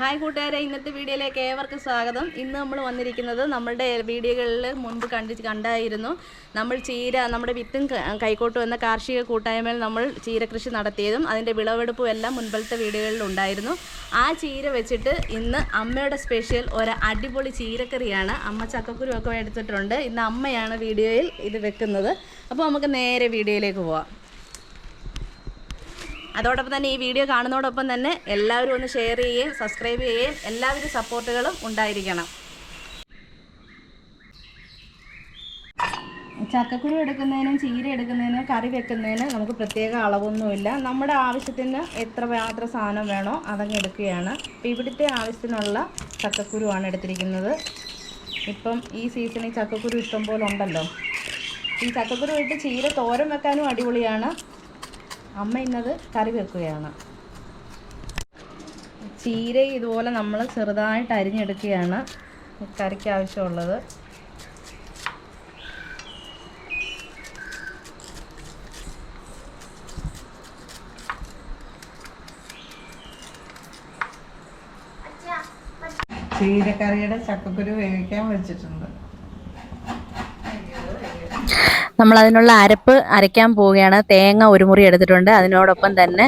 Hi കൂട്ടുകാരെ ഇന്നത്തെ വീഡിയോയിലേക്ക് ഏവർക്കും സ്വാഗതം. ഇന്ന് നമ്മൾ വന്നിരിക്കുന്നത് നമ്മളുടെ വീഡിയോകളിൽ മുൻപ് കണ്ടി കണ്ടായിരുന്നു. നമ്മൾ ചീര നമ്മുടെ വിത്തും കൈക്കോട്ട് വന്ന കാർഷിക കൂട്ടായ്മയിൽ നമ്മൾ ചീര കൃഷി നടത്തിയതും അതിന്റെ വിളവെടുപ്പും എല്ലാം മുൻപത്തെ വീഡിയോകളിൽ ഉണ്ടായിരുന്നു. ആ ചീര വെച്ചിട്ട് ഇന്ന് അമ്മയുടെ സ്പെഷ്യൽ ഒരു അടിപൊളി ചീരക്കറിയാണ് അമ്മ ചക്കക്കുരു ഒക്കെ എടുത്തിട്ടുണ്ട്. ഇന്ന് അമ്മയാണ് വീഡിയോയിൽ ഇത് വെക്കുന്നത്. അപ്പോൾ നമുക്ക് നേരെ വീഡിയോയിലേക്ക് പോവാം. അതോടൊപ്പം തന്നെ ഈ വീഡിയോ കാണുന്നതോടൊപ്പം തന്നെ എല്ലാവരും ഒന്ന് ഷെയർ ചെയ്യുകയും സബ്സ്ക്രൈബ് ചെയ്യുകയും എല്ലാവരും സപ്പോർട്ടുകളും ഉണ്ടായിരിക്കണം. ചക്കക്കുരു എടുക്കുന്നതിനും ചീര എടുക്കുന്നതിനും കറി വെക്കുന്നതിനും നമുക്ക് പ്രത്യേക അളവൊന്നുമില്ല. നമ്മുടെ ആവശ്യത്തിന് എത്ര മാത്രം സാധനം വേണോ അതങ്ങ് എടുക്കുകയാണ്. അപ്പോൾ ഇവിടുത്തെ ആവശ്യത്തിനുള്ള ചക്കക്കുരുവാണ് എടുത്തിരിക്കുന്നത്. ഇപ്പം ഈ സീസണിൽ ചക്കക്കുരു ഇഷ്ടം പോലെ ഉണ്ടല്ലോ. ഈ ചക്കക്കുരു ഇട്ട് ചീര തോരൻ വെക്കാനും അടിപൊളിയാണ്. അമ്മ ഇന്നത് കറി വെക്കുകയാണ്. ചീര ഇതുപോലെ നമ്മൾ ചെറുതായിട്ട് അരിഞ്ഞെടുക്കുകയാണ് കറിക്ക് ആവശ്യമുള്ളത്. ചീരക്കറിയുടെ ചക്കക്കുരു വേവിക്കാൻ വെച്ചിട്ടുണ്ട്. നമ്മൾ അതിനുള്ള അരപ്പ് അരയ്ക്കാൻ പോവുകയാണ്. തേങ്ങ ഒരു മുറി എടുത്തിട്ടുണ്ട്. അതിനോടൊപ്പം തന്നെ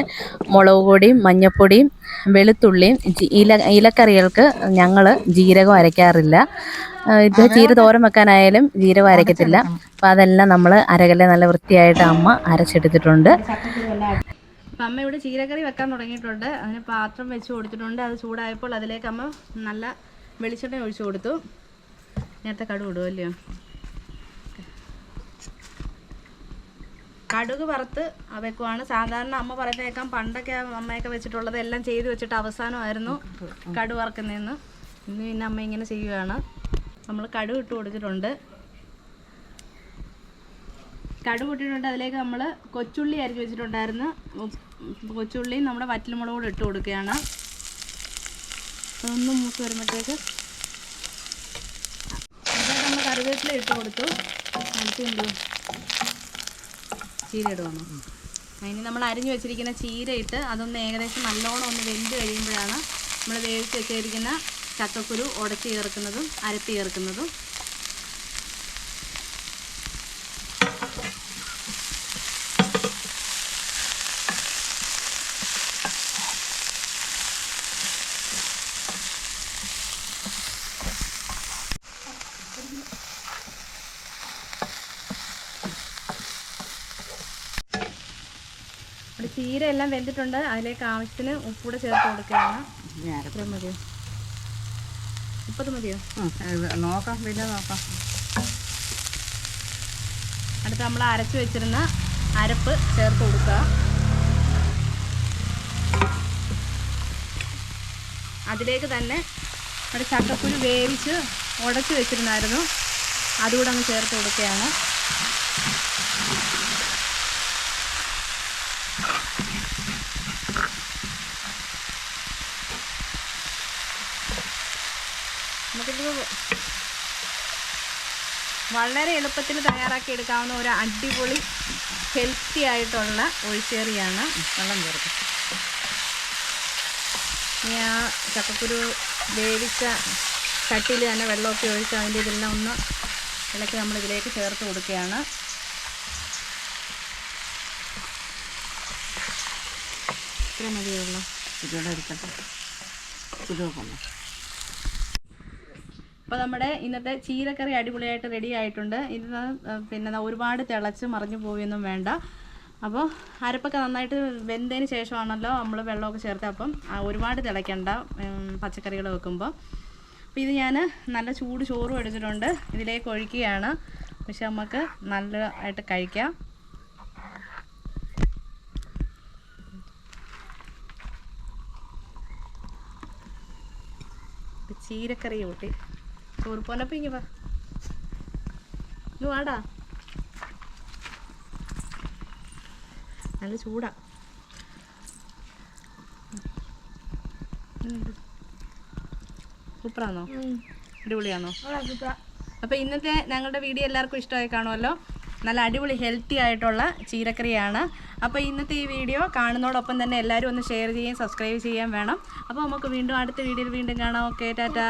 മുളക് പൊടിയും മഞ്ഞൾപ്പൊടിയും വെളുത്തുള്ളിയും ഇല ഇലക്കറികൾക്ക് ഞങ്ങൾ ജീരകം അരയ്ക്കാറില്ല. ഇത് ചീര തോരൻ വെക്കാനായാലും ജീരകം അരയ്ക്കത്തില്ല. അപ്പം അതെല്ലാം നമ്മൾ അരകല്ലെ നല്ല വൃത്തിയായിട്ട് അമ്മ അരച്ചെടുത്തിട്ടുണ്ട്. അപ്പം അമ്മ ഇവിടെ ചീരക്കറി വെക്കാൻ തുടങ്ങിയിട്ടുണ്ട്. അതിന് പാത്രം വെച്ച് കൊടുത്തിട്ടുണ്ട്. അത് ചൂടായപ്പോൾ അതിലേക്ക് അമ്മ നല്ല വെളിച്ചെണ്ണ ഒഴിച്ചു കൊടുത്തു. നേരത്തെ കടു ഇടുമല്ലയോ കടുക് വറുത്ത് വെക്കുവാണ്. സാധാരണ അമ്മ പറയുന്നേക്കാം പണ്ടൊക്കെ അമ്മയൊക്കെ വെച്ചിട്ടുള്ളത് എല്ലാം ചെയ്ത് വെച്ചിട്ട് അവസാനമായിരുന്നു കടുക് വറുക്കുന്നതെന്ന്. ഇന്ന് പിന്നെ അമ്മ ഇങ്ങനെ ചെയ്യുകയാണ് നമ്മൾ കടുക് ഇട്ട് കൊടുത്തിട്ടുണ്ട്. കടുക് ഇട്ടിട്ടുണ്ട് അതിലേക്ക് നമ്മൾ കൊച്ചുള്ളി അരിഞ്ഞ് വെച്ചിട്ടുണ്ടായിരുന്നു. കൊച്ചുള്ളി നമ്മുടെ വറ്റൽമുളക് കൂടെ ഇട്ട് കൊടുക്കുകയാണ്. ഒന്നും മൂത്ത് വരുമ്പോഴത്തേക്ക് നമ്മൾ കറിവേപ്പില ഇട്ട് കൊടുത്തു. അടുത്ത് എന്തു ചീര ഇടുവാണോ അതിന് നമ്മൾ അരിഞ്ഞു വെച്ചിരിക്കുന്ന ചീര ഇട്ട് അതൊന്ന് ഏകദേശം നല്ലോണം ഒന്ന് വെന്ത് കഴിയുമ്പോഴാണ് നമ്മൾ വേവിച്ച് വെച്ചിരിക്കുന്ന ചക്കക്കുരു ഉടച്ച് ചേർക്കുന്നതും അരപ്പ് ചേർക്കുന്നതും ചീര എല്ലാം വെന്തിട്ടുണ്ട്. അതിലേക്ക് ആവശ്യത്തിന് ഉപ്പൂടെ ചേർത്ത് കൊടുക്കുകയാണ്. ഇത്രയും മതിയോ? മുപ്പത് മതിയോ? നോക്കാം പിന്നെ നോക്കാം. അടുത്ത് നമ്മൾ അരച്ച് വെച്ചിരുന്ന അരപ്പ് ചേർത്ത് കൊടുക്കുക. അതിലേക്ക് തന്നെ നമ്മുടെ ചക്കപ്പുഴു വേവിച്ച് ഉടച്ച് വെച്ചിരുന്നായിരുന്നു. അതുകൂടെ അങ്ങ് ചേർത്ത് കൊടുക്കുകയാണ്. നമുക്കിത് വളരെ എളുപ്പത്തിൽ തയ്യാറാക്കി എടുക്കാവുന്ന ഒരു അടിപൊളി ഹെൽത്തി ആയിട്ടുള്ള ഒഴിച്ചേറിയാണ് വെള്ളം ചേർത്ത് ഇനി ആ ചക്കക്കുരു വേവിച്ച ചട്ടിയിൽ തന്നെ വെള്ളമൊക്കെ ഒഴിച്ച് അതിന്റെ ഇതെല്ലാം ഒന്ന് ഇളക്കി നമ്മൾ ഇതിലേക്ക് ചേർത്ത് കൊടുക്കുകയാണ്. ഇത്ര മതിയുള്ളൂ ഇതോടെ എടുക്കട്ടെ. ഇതോ വെക്കണം അപ്പോൾ നമ്മുടെ ഇന്നത്തെ ചീരക്കറി അടിപൊളിയായിട്ട് റെഡി ആയിട്ടുണ്ട്. ഇത് പിന്നെ ഒരുപാട് തിളച്ച് മറിഞ്ഞു പോവുകയൊന്നും വേണ്ട. അപ്പോൾ അരപ്പൊക്കെ നന്നായിട്ട് വെന്തതിന് ശേഷമാണല്ലോ നമ്മൾ വെള്ളമൊക്കെ ചേർത്ത്. അപ്പം ഒരുപാട് തിളയ്ക്കണ്ട പച്ചക്കറികൾ വെക്കുമ്പോൾ അപ്പോൾ ഇത് ഞാൻ നല്ല ചൂട് ചോറും എടുത്തിട്ടുണ്ട്. ഇതിലേക്ക് ഒഴിക്കുകയാണ്. പക്ഷെ നമുക്ക് നല്ലതായിട്ട് കഴിക്കാം. ചീരക്കറി കൂട്ടി പോനപ്പം ഇങ്ങ വാ. ഇങ്ങ് വാടാ. നല്ല ചൂടാ. സൂപ്പറാണോ അടിപൊളിയാണോ അപ്പോൾ ഇന്നത്തെ ഞങ്ങളുടെ വീഡിയോ എല്ലാവർക്കും ഇഷ്ടമായി കാണുമല്ലോ. നല്ല അടിപൊളി ഹെൽത്തി ആയിട്ടുള്ള ചീരക്കറിയാണ്. അപ്പോൾ ഇന്നത്തെ ഈ വീഡിയോ കാണുന്നതോടൊപ്പം തന്നെ എല്ലാവരും ഒന്ന് ഷെയർ ചെയ്യുകയും സബ്സ്ക്രൈബ് ചെയ്യാൻ വേണം. അപ്പോൾ നമുക്ക് വീണ്ടും അടുത്ത വീഡിയോയിൽ വീണ്ടും കാണാം. Okay tata.